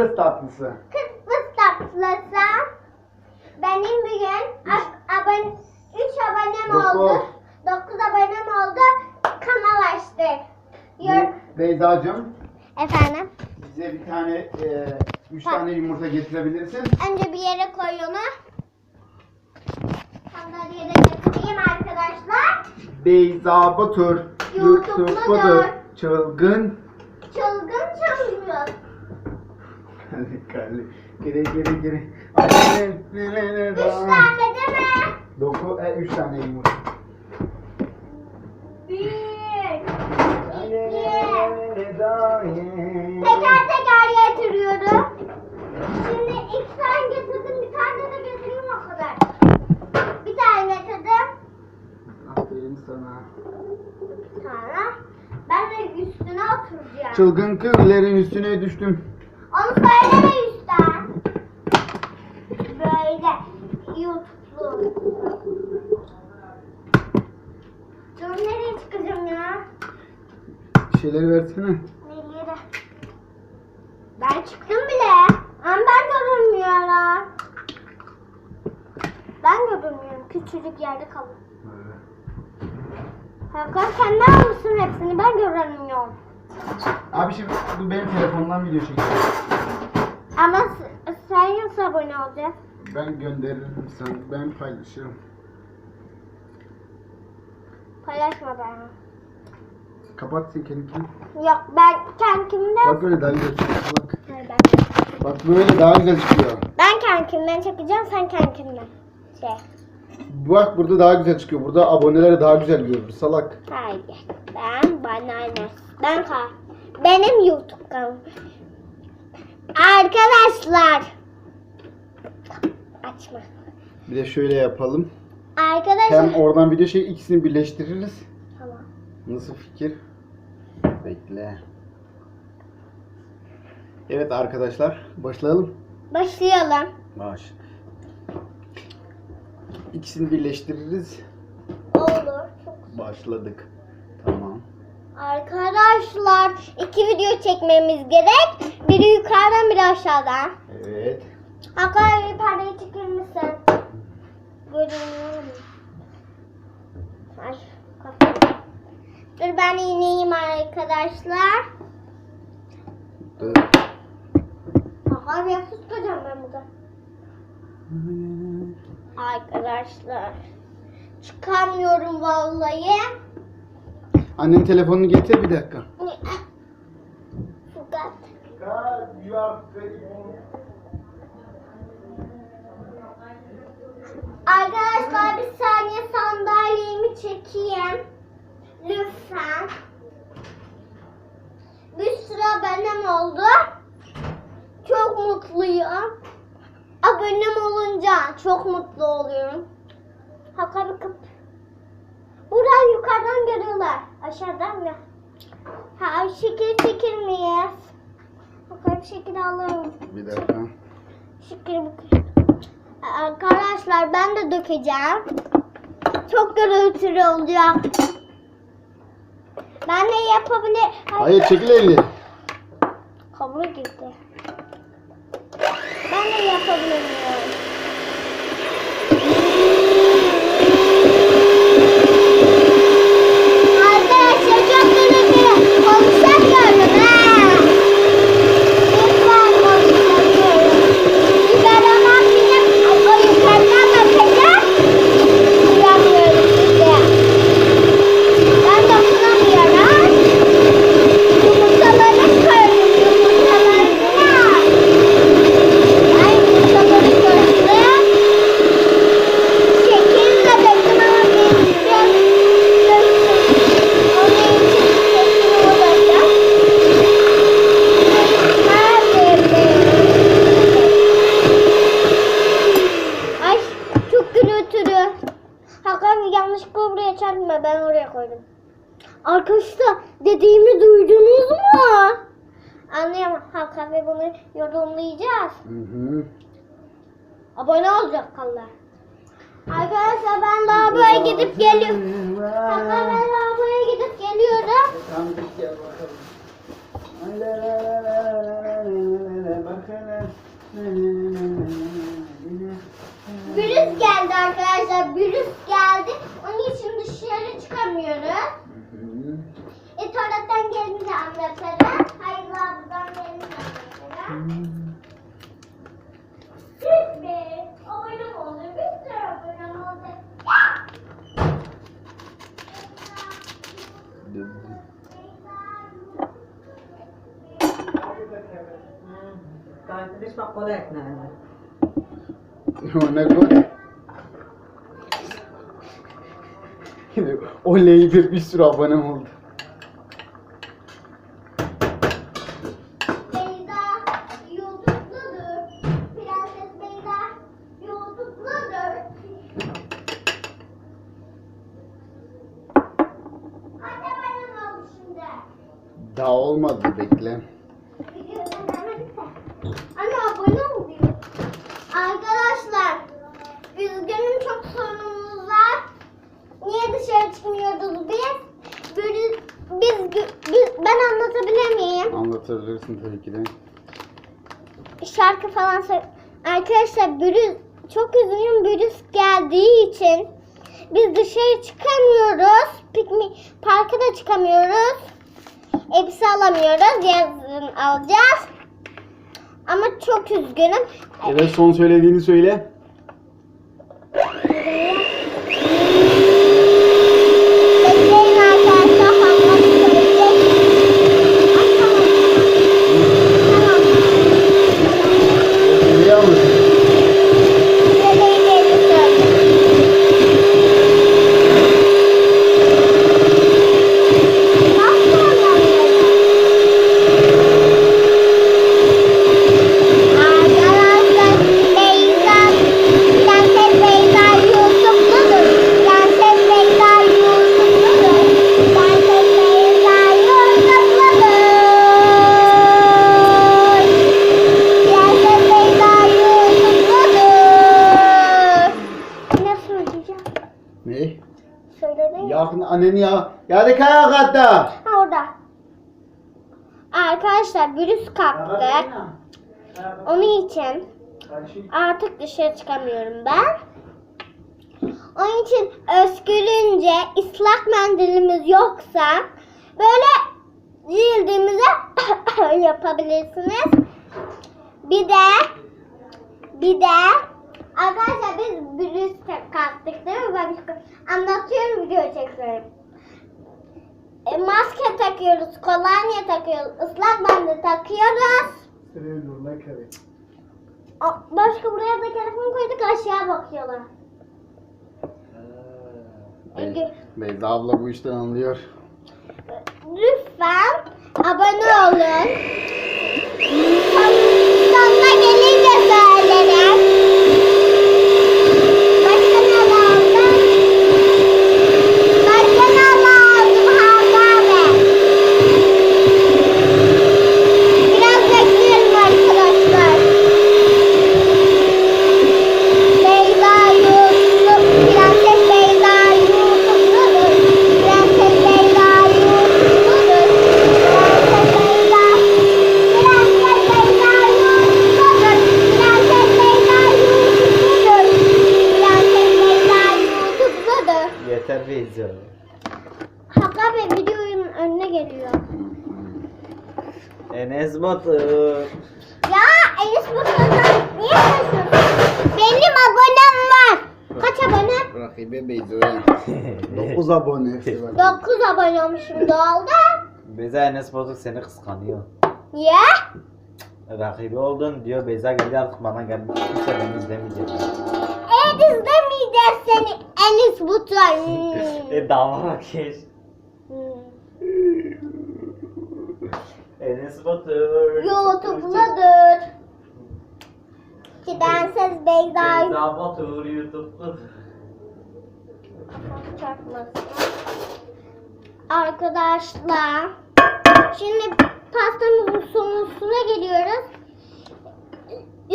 Kıbrıs tatlısı. Kıbrıs tatlısı. Benim bugün ab- abone, 3 abonem Dokuz. oldu. 9 abonem oldu. Kanal açtık. Yor- Be- Beyza'cığım Efendim? bize bir tane, e, üç Bak. tane yumurta getirebilirsin. Önce bir yere koy onu. Sandalyeye de getireyim arkadaşlar. Beyza Batur. YouTube'ludur. Çılgın. Çılgın çılgın. Kali. Geri geri geri. Ay, ne, ne, ne, Üç ne. tane değil mi? Doku, e, üç tane yumurta. Bir. Ye. Teker teker getiriyorum. Şimdi iki tane getirdim, bir tane de getireyim o kadar. Bir tane getirdim. Aferin sana. Sonra ben de üstüne oturacağım. Çılgın kızların üstüne düştüm. Onu söyleme üstten. Böyle YouTube'lu. Dur nereye çıkacağım ya? Bir şeyleri versene. Nereye? Ben çıktım bile. Ama ben görünmüyorum. Ben görünmüyorum. Küçücük yerde kalın. Hakan sen ne almışsın hepsini? Ben görünmüyorum. Abi şimdi bu benim telefondan video çekiyor. Ama s- sen nasıl abone olacaksın? Ben gönderirim sana. Ben paylaşırım. Paylaşma bana. Kapat sen kendini. Yok ben kendimden... Bak böyle daha güzel çıkıyor. Bak. Hayır, ben, Bak böyle daha güzel çıkıyor. ben kendimden çekeceğim sen kendinden. Şey. Bak burada daha güzel çıkıyor. Burada aboneleri daha güzel görür. Salak. Hayır. Ben bana ne? Ben ka benim YouTube kanalım. Arkadaşlar. Açma. Bir de şöyle yapalım. Arkadaşlar. Hem oradan video şey ikisini birleştiririz. Tamam. Nasıl fikir? Bekle. Evet arkadaşlar başlayalım. Başlayalım. Baş. İkisini birleştiririz. Olur. Başladık. Arkadaşlar iki video çekmemiz gerek. Biri yukarıdan biri aşağıdan. Evet. Hakan bir perdeyi çeker misin? Görünüyor mu? Ay. Dur ben ineyim arkadaşlar. Dur. Hakan ya tutacağım ben burada. Arkadaşlar. Çıkamıyorum vallahi. Annenin telefonunu getir bir dakika. Fakat Arkadaşlar bir saniye sandalyemi çekeyim. Lütfen. Bir sıra benim oldu. Çok mutluyum. Abonem olunca çok mutlu oluyorum. Hakan kap. Buradan yukarıdan görüyorlar. Aşağıdan ya. Ha şekil çekir miyiz? Bir şekil alırım. Bir dakika. Bu. Arkadaşlar ben de dökeceğim. Çok gürültülü olacak. Ben de yapabilir. Hayır çekil elini. Kablo girdi. Ben de yapabilirim. buraya koydum. Arkadaşlar dediğimi duydunuz mu? Anlayamam. Hakan ve bunu yorumlayacağız. Abone olacak kallar. Arkadaşlar ben lavaboya gidip geliyorum. Hakan ben lavaboya gidip geliyorum. Virüs geldi arkadaşlar. Virüs geldi. Dışarı çıkamıyoruz. Hı. E tuvaletten gelince anlatırım. Hayırlı abladan gelince anlatırım. Siz de abone olun. Bir sürü abone oldu. Takip etmek kolay yani. Ona göre. Oley bir bir sürü abonem oldu. Daha olmadı bekle. Videodan demedik de. Anne abone ol diyor. Arkadaşlar üzgünüm çok sorunumuz var. Niye dışarı çıkmıyoruz biz? Böyle, biz, biz, ben anlatabilir miyim? Anlatabilirsin tabii ki de. şarkı falan. Arkadaşlar virüs çok üzgünüm virüs geldiği için biz dışarı çıkamıyoruz. Piknik parka da çıkamıyoruz. Elbise alamıyoruz. Yazın alacağız. Ama çok üzgünüm. Evet son söylediğini söyle. Bekleyin arkadaşlar. Hamla söyleyecek. Ay, tamam. Tamam. Biliyor musun? Bekleyin, bekleyin. Nasıl anlamıyorum? Arkadaşlar Beyza, Prenses Beyza YouTube'ludur. Prenses Beyza YouTube'ludur. Prenses Beyza YouTube'ludur. Prenses Beyza YouTube'ludur. Ne söyleyeceğim? Ne? Yakın anneni ya. Kayak hatta. Ha orada. Arkadaşlar virüs kaptı. Onun için artık dışarı çıkamıyorum ben. Onun için özgürünce ıslak mendilimiz yoksa böyle cildimize yapabilirsiniz. Bir de bir de arkadaşlar biz virüs kaptık değil mi? Ben anlatıyorum video çekiyorum. E, maske takıyoruz, kolonya takıyoruz, ıslak mendil takıyoruz. A- Başka buraya da telefon koyduk aşağı bakıyorlar. Be- Beyza abla bu işten anlıyor. Lütfen abone olun. Son- Sonuna gelince söylerim. Başka ne lazım? Başka ne lazım Hakan Biraz bekleyelim arkadaşlar. Beyza YouTube, Prenses Beyza YouTube'ludur. Prenses Beyza YouTube'ludur. Prenses Beyza, Prenses Beyza YouTube'ludur. Prenses Beyza YouTube'ludur. Prenses Beyza Yeter Beyza. Hakan Bey videonun önüne geliyor. Enes Batur. Ya Enes Batur'dan niye kaçıyorsun? Benim abonem var. Kaç abone? Rakibe Beyza'ya. 9 abone. 9 abone olmuşum doğalda. Beyza Enes Batur seni kıskanıyor. Niye? Rakibi oldun diyor Beyza geldi artık bana geldi. Kimse beni izlemeyecek. Evet izlemeyeceğiz seni Enes Batur. e dava geç. Hmm. Enes Batur. YouTube'ludur. Prenses Beyza Beyza Batur YouTube'lu. çarpmasın. Arkadaşlar şimdi pastamızın sonuna geliyoruz.